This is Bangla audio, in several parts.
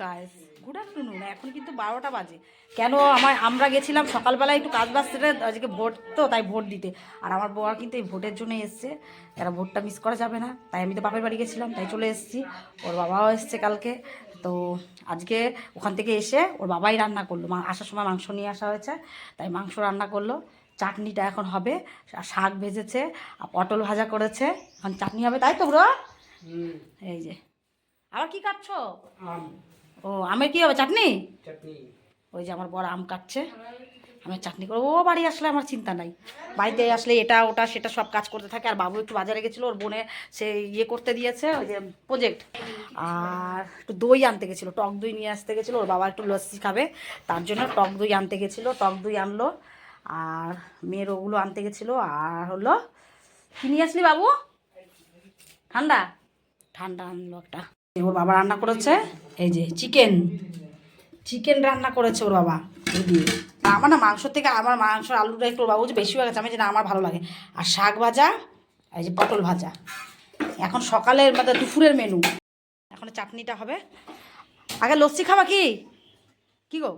গাইস গুড আফটারনুন এখন কিন্তু বারোটা বাজে। কেন আমার আমরা গেছিলাম সকালবেলা একটু কাজ বাজ সেরে আজকে ভোট তো তাই ভোট দিতে। আর আমার বর কিন্তু এই ভোটের জন্য এসছে। এরা ভোটটা মিস করা যাবে না তাই আমি তো বাপের বাড়ি গেছিলাম তাই চলে এসেছি। ওর বাবাও এসছে কালকে। তো আজকে ওখান থেকে এসে ওর বাবাই রান্না করল। মা আসার সময় মাংস নিয়ে আসা হয়েছে তাই মাংস রান্না করল। চাটনিটা এখন হবে। আর শাক ভেজেছে আর পটল ভাজা করেছে। এখন চাটনি হবে তাই তো ব্রো? এই যে। আবার কি কাটছো? ও আমের কি হবে? চাটনি? চাটনি। ওই যে আমার বড় আম কাটছে। আমি চাটনি করব। ও বাড়ি আসলে আমার চিন্তা নাই। বাড়িতে আসলে এটা ওটা সেটা সব কাজ করতে থাকে। আর বাবু একটু বাজারে গেছিল ওর বোনে সে ইয়ে করতে দিয়েছে ওই যে প্রজেক্ট আর একটু দই আনতে গেছিল টক দই নিয়ে আসতে গেছিল। ওর বাবা একটু লস্যি খাবে তার জন্য টক দই আনতে গেছিল টক দই আনলো। আর মেয়ের ওগুলো আনতে গেছিল। আর হলো কি নিয়ে আসলি বাবু? ঠান্ডা? ঠান্ডা আনলো একটা। ওর বাবা রান্না করেছে? এই যে চিকেন চিকেন রান্না করেছে ওর বাবা। আমার না মাংস থেকে আমার মাংস আলুটা একটু বাবু যে বেশি হয়ে গেছে, আমি যে না, আমার ভালো লাগে। আর শাক ভাজা, এই যে পটল ভাজা। এখন সকালের মানে দুপুরের মেনু এখন চাটনিটা হবে। আগে লস্যি খাবা কি? কি গো?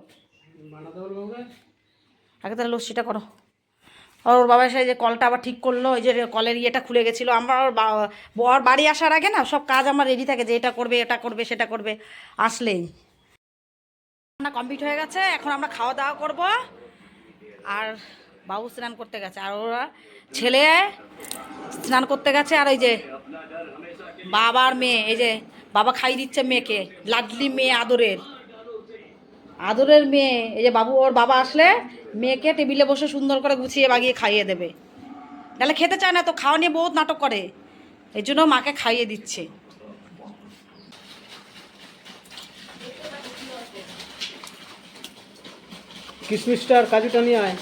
আগে তাহলে লস্যিটা করো। আর ওর বাবা এসে যে কলটা আবার ঠিক করল, ওই যে কলের ইয়েটা খুলে গেছিল। আমার ওর বর বাড়ি আসার আগে না সব কাজ আমার রেডি থাকে যে এটা করবে এটা করবে, সেটা করবে। আসলেই। রান্না কমপ্লিট হয়ে গেছে, এখন আমরা খাওয়া দাওয়া করব। আর বাবু স্নান করতে গেছে, আর ওরা ছেলে স্নান করতে গেছে, আর ওই যে বাবার মেয়ে, এই যে বাবা খাই দিচ্ছে মেয়েকে, লাডলি মেয়ে আদরের। আদরের মেয়ে, এই যে বাবু, ওর বাবা আসলে মেয়েকে টেবিলে বসে সুন্দর করে গুছিয়ে বাগিয়ে খাইয়ে দেবে। নাহলে খেতে চায় না তো, খাওয়া নিয়ে বহুত নাটক করে। এই জন্য মাকে খাইয়ে দিচ্ছে। কিশমিশটা আর কাজুটা নিয়ে আয়।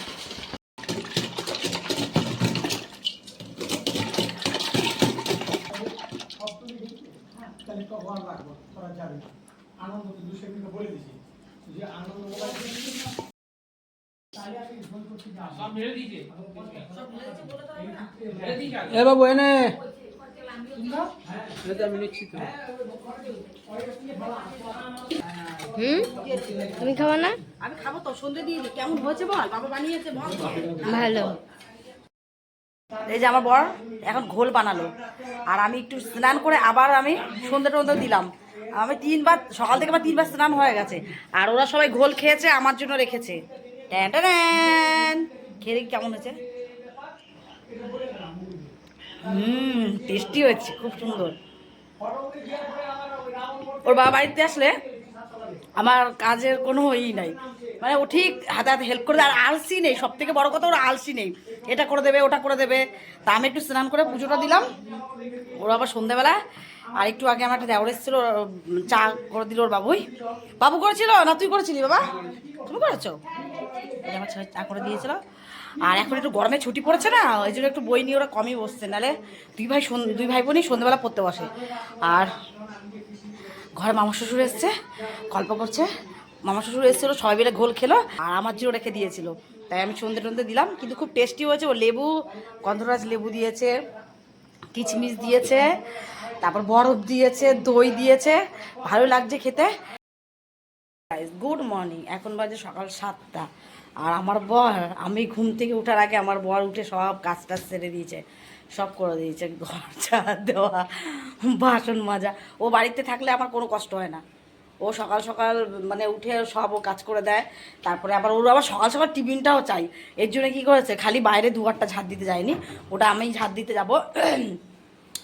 এ বাবু এনে। হুম? তুমি খাব না? আমি খাব তো সন্ধে দিয়ে দিই। কেমন হয়েছে বল? বাবা বানিয়েছে বল। ভালো। এই যে আমার বর এখন ঘোল বানালো। আর আমি একটু স্নান করে আবার আমি সন্ধে টন্ধে দিলাম। আমি তিনবার, সকাল থেকে আমার তিনবার স্নান হয়ে গেছে। আর ওরা সবাই ঘোল খেয়েছে, আমার জন্য রেখেছে। খেয়ে দেখি কেমন হয়েছে। হুম টেস্টি হয়েছে, খুব সুন্দর। ওর বাবা বাড়িতে আসলে আমার কাজের কোনো ই নাই। মানে ও ঠিক হাতে হাতে হেল্প করে আর আলসি নেই। সব থেকে বড় কথা ওর আলসি নেই। এটা করে দেবে, ওটা করে দেবে। তা আমি একটু স্নান করে পুজোটা দিলাম। ওরা আবার সন্ধেবেলা আর একটু আগে আমার একটা দেওয়ার এসেছিল চা করে দিল ওর বাবুই। বাবু করেছিল? না, তুই করেছিলি বাবা? তুমি করেছ? আমার ছেলে চা করে দিয়েছিল। আর এখন একটু গরমে ছুটি পড়েছে না, ওই জন্য একটু বই নিয়ে ওরা কমই বসছে। নাহলে দুই ভাই দুই ভাই বোনই সন্ধ্যেবেলা পড়তে বসে। আর ঘরে মামা শ্বশুর এসছে, গল্প করছে। মামা শ্বশুর এসেছিল, সবাই মিলে ঘোল খেলো, আর আমার জিরো রেখে দিয়েছিল। তাই আমি সন্ধে টন্ধে দিলাম, কিন্তু খুব টেস্টি হয়েছে। ও লেবু, গন্ধরাজ লেবু দিয়েছে, কিচমিচ দিয়েছে তারপর বরফ দিয়েছে, দই দিয়েছে। ভালো লাগছে খেতে। গুড মর্নিং এখন বাজে সকাল সাতটা। আর আমার বর, আমি ঘুম থেকে ওঠার আগে আমার বর উঠে সব কাজ টাজ সেরে দিয়েছে। সব করে দিয়েছে, ঘর দেওয়া, বাসন মাজা। ও বাড়িতে থাকলে আমার কোনো কষ্ট হয় না। ও সকাল সকাল মানে উঠে সব ও কাজ করে দেয়। তারপরে আবার ওর আবার সকাল সকাল টিফিনটাও চাই। এর জন্য কী করেছে, খালি বাইরে দু দুয়ারটা ঝাড় দিতে যায়নি। ওটা আমি ঝাড় দিতে যাব।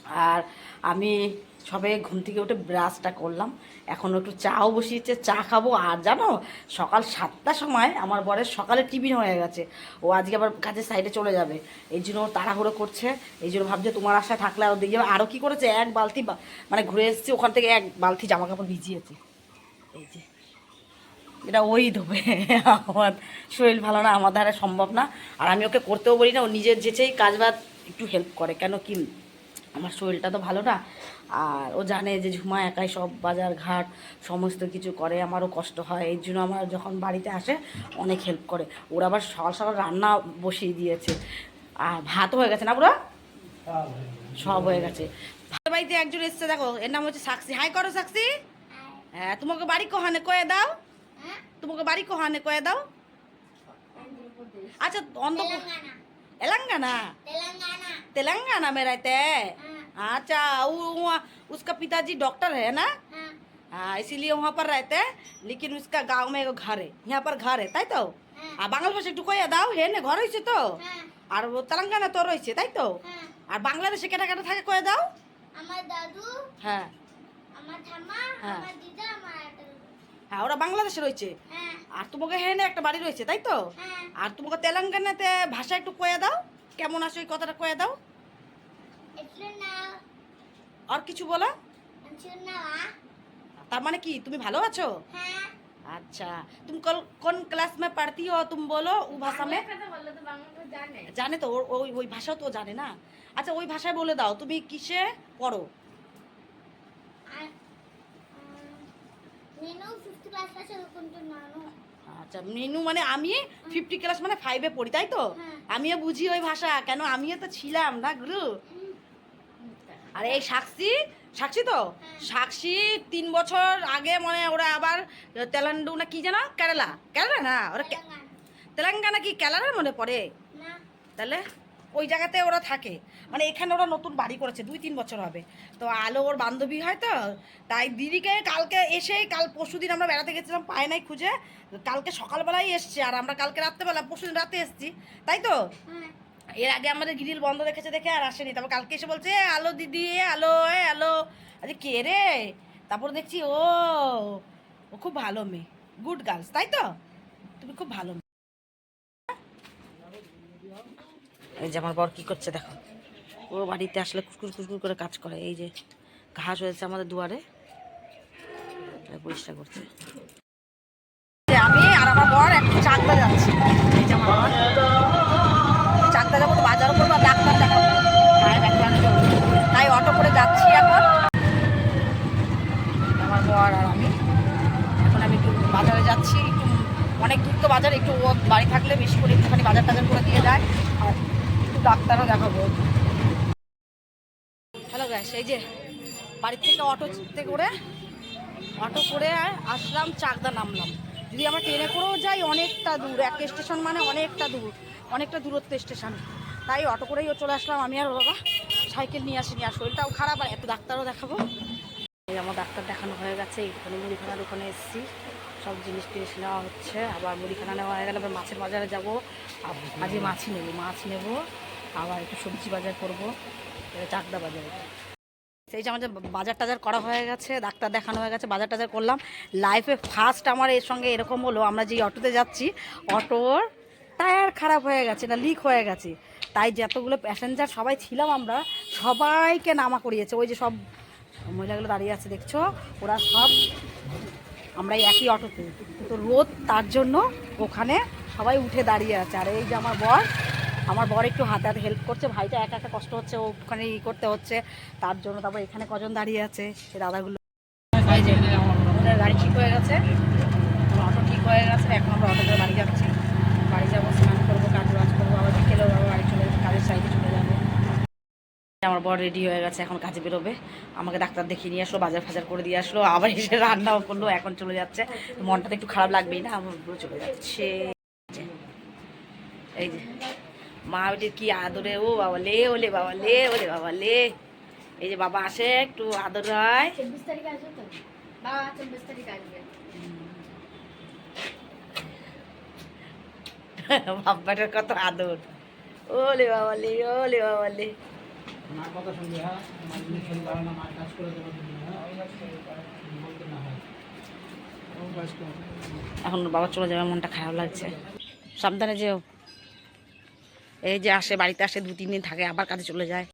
আর আমি সবে ঘুম থেকে উঠে ব্রাশটা করলাম। এখন একটু চাও বসিয়েছে, চা খাব। আর জানো, সকাল সাতটার সময় আমার বরের সকালে টিফিন হয়ে গেছে। ও আজকে আবার কাজের সাইডে চলে যাবে। এই জন্য ও তাড়াহুড়ো করছে। এই জন্য ভাবছে তোমার আশায় থাকলে আরও দেখে। যাবে আরও কী করেছে? এক বালতি মানে ঘুরে এসেছি, ওখান থেকে এক বালতি জামা কাপড় ভিজিয়েছে। এই যে, এটা ওই ধোবে। আমার শরীর ভালো না, আমার দ্বারা সম্ভব না। আর আমি ওকে করতেও বলি না, ও নিজের যেচেই কাজ বাজ একটু হেল্প করে। কেন কি আমার শরীরটা তো ভালো না। আর ও জানে যে ঝুমা একাই সব বাজার ঘাট সমস্ত কিছু করে আমারও কষ্ট হয়। এই জন্য আমার যখন বাড়িতে আসে অনেক হেল্প করে। ওরা আবার সকাল সকাল রান্না বসিয়ে দিয়েছে। আর ভাত হয়ে গেছে না পুরো? সব হয়ে গেছে। ভালো বাড়িতে একজন এসছে দেখো এর নাম হচ্ছে সাক্ষী হাই করো সাক্ষী হ্যাঁ তোমাকে বাড়ি কোহানে কয়ে দাও। তোমাকে বাড়ি কোহানে কয়ে দাও। আচ্ছা অন্ধ এলাঙ্গানা? তেলেঙ্গানা। মেরাইতে अच्छा वो वहाँ- उसका पिताजी डॉक्टर है ना हाँ हाँ इसीलिए वहाँ पर रहते हैं लेकिन उसका गांव में एगो घर है यहाँ पर घर है তাই তো হ্যাঁ আর বাংলা ভাষা একটু কইয়া দাও হে না ঘর হয়েছে তো হ্যাঁ আর ও তেলেঙ্গানা তো রয়েছে তাই তো হ্যাঁ আর বাংলাদেশে কেটা কেটা থাকে কয়ে দাও আমার দাদু হ্যাঁ আমার ঠাম্মা হ্যাঁ। আমার দিদা আমার একটা হ্যাঁ ওরা বাংলাদেশে রয়েছে হ্যাঁ আর তোমাকে হেনে একটা বাড়ি রয়েছে তাই তো হ্যাঁ আর তোমাকে তেলেঙ্গানাতে ভাষা একটু কয়ে দাও কেমন আছে ওই কথাটা কয়ে দাও এটলে না আর কিছু বলো? তার মানে কি? তুমি ভালো আছো? আচ্ছা। তুমি কোন ক্লাস মে পড়তি হো তুমি বলো? ও ভাষা মে? জানে। তো ওই ওই ভাষা তো জানে না। আচ্ছা ওই ভাষায় বলে দাও তুমি কিসে পড়ো? আচ্ছা মেনু মানে আমি ফিফটি ক্লাস মানে ফাইভে পড়ি তাই তো? আমিও বুঝি ওই ভাষা কেন আমিও তো ছিলাম না গুরু। আর এই সাক্ষী? সাক্ষী তো? হ্যাঁ। সাক্ষী তিন বছর আগে মনে ওরা আবার তেলান্ডু না কি জানা কেরালা। কেরালা না? ওরা তেলেঙ্গানা। কি কেরালার মনে পড়ে? তাহলে ওই জায়গাতে ওরা থাকে। মানে এখানে ওরা নতুন বাড়ি করেছে দুই তিন বছর হবে। তো আলো ওর বান্ধবী হয় তো? তাই দিদিকে কালকে এসেই কাল পরশু দিন আমরা বেড়াতে গেছিলাম পায় নাই খুঁজে। কালকে সকালবেলাই এসছে আর আমরা কালকে রাত্রেবেলা পরশু দিন রাতে এসছি। তাই তো? হ্যাঁ। এর আগে আমাদের গ্রিল বন্ধ রেখেছে দেখে আর আসেনি। তারপর কালকে এসে বলছে আলো দিদি আলো, এ, আলো। আরে, কে রে? তারপর দেখছি, ও ও খুব ভালো মেয়ে। গুড গার্লস তাই তো? তুমি খুব ভালো মেয়ে। এই যে আমার বর কি করছে দেখো। ও বাড়িতে আসলে কুসকুর কুসকুর করে কাজ করে। এই যে ঘাস হয়েছে আমাদের দুয়ারে। পরিষ্কার করছে। আমি আর আমার বর একটু চাকদা যাচ্ছি। অনেক দূর তো বাজার, একটু বাড়ি থাকলে বেশি করে একটুখানি বাজার টাজার করে দিয়ে যায়। আর একটু ডাক্তারও দেখাবো। হ্যালো গ্যাস এই যে বাড়ির থেকে অটোতে করে অটো করে আসলাম, চাকদা নামলাম। যদি আমরা ট্রেনে করেও যাই, অনেকটা দূর, এক স্টেশন মানে অনেকটা দূর, অনেকটা দূরত্ব স্টেশন তাই অটো করেই চলে আসলাম আমি আর বাবা। সাইকেল নিয়ে আসিনি, আর শরীরটাও খারাপ, আর এত ডাক্তারও দেখাবো। আমার ডাক্তার দেখানো হয়ে গেছে এইখানে মুড়িখানার ওখানে এসেছি। সব জিনিস টিনিস নেওয়া হচ্ছে, আবার মুড়িখানা নেওয়া হয়ে গেলে আবার মাছের বাজারে যাব। আজকে মাছই নেব, মাছ নেব, আবার একটু সবজি বাজার করব চাকদা বাজারে সেই যে আমাদের বাজার টাজার করা হয়ে গেছে, ডাক্তার দেখানো হয়ে গেছে, বাজার টাজার করলাম। লাইফে ফার্স্ট আমার এর সঙ্গে এরকম হলো, আমরা যেই অটোতে যাচ্ছি, অটোর টায়ার খারাপ হয়ে গেছে না লিক হয়ে গেছে। তাই যতগুলো প্যাসেঞ্জার সবাই ছিলাম আমরা, সবাইকে নামা করিয়েছে। ওই যে সব মহিলাগুলো দাঁড়িয়ে আছে, দেখছ? ওরা সব আমরা একই অটোতে। তো রোদ তার জন্য ওখানে সবাই উঠে দাঁড়িয়ে আছে। আর এই যে আমার বর আমার বর একটু হাতে হাতে হেল্প করছে। ভাইটা একা একা কষ্ট হচ্ছে ওখানে ই করতে হচ্ছে। তার জন্য তারপর এখানে কজন দাঁড়িয়ে আছে, সে দাদাগুলো গাড়ি ঠিক হয়ে গেছে অটো ঠিক হয়ে গেছে এখন আমরা অটো করে বাড়ি যাচ্ছি বাড়ি যাব স্নান করব কাজ বাজ করব আবার বিকেলেও আবার বাড়ি চলে যাব কাজের সাইডে চলে যাব আমার বড় রেডি হয়ে গেছে এখন কাজে বেরোবে। আমাকে ডাক্তার দেখিয়ে নিয়ে আসলো বাজার ফাজার করে দিয়ে আসলো আবার এসে রান্নাও করল এখন চলে যাচ্ছে। মনটা তো একটু খারাপ লাগবেই না আমার উপরে চলে যাচ্ছে। এই যে মা বেটির কি আদরে ও বাবা লে ওলে বাবা লে ওলে বাবা লে। এই যে বাবা আসে একটু আদর হয়। বাবাটার কত আদর। ওলে বাবা লে ওলে বাবা লে। মার কথা শুনবে হ্যাঁ? মার জিনিস না মার কাজ করে দেবো তুমি, হ্যাঁ? বলতে না হয়। এখন বাবা চলে যাবে মনটা খারাপ লাগছে। সাবধানে যেও। এই যে আসে বাড়িতে আসে দু তিন দিন থাকে আবার কাজে চলে যায়।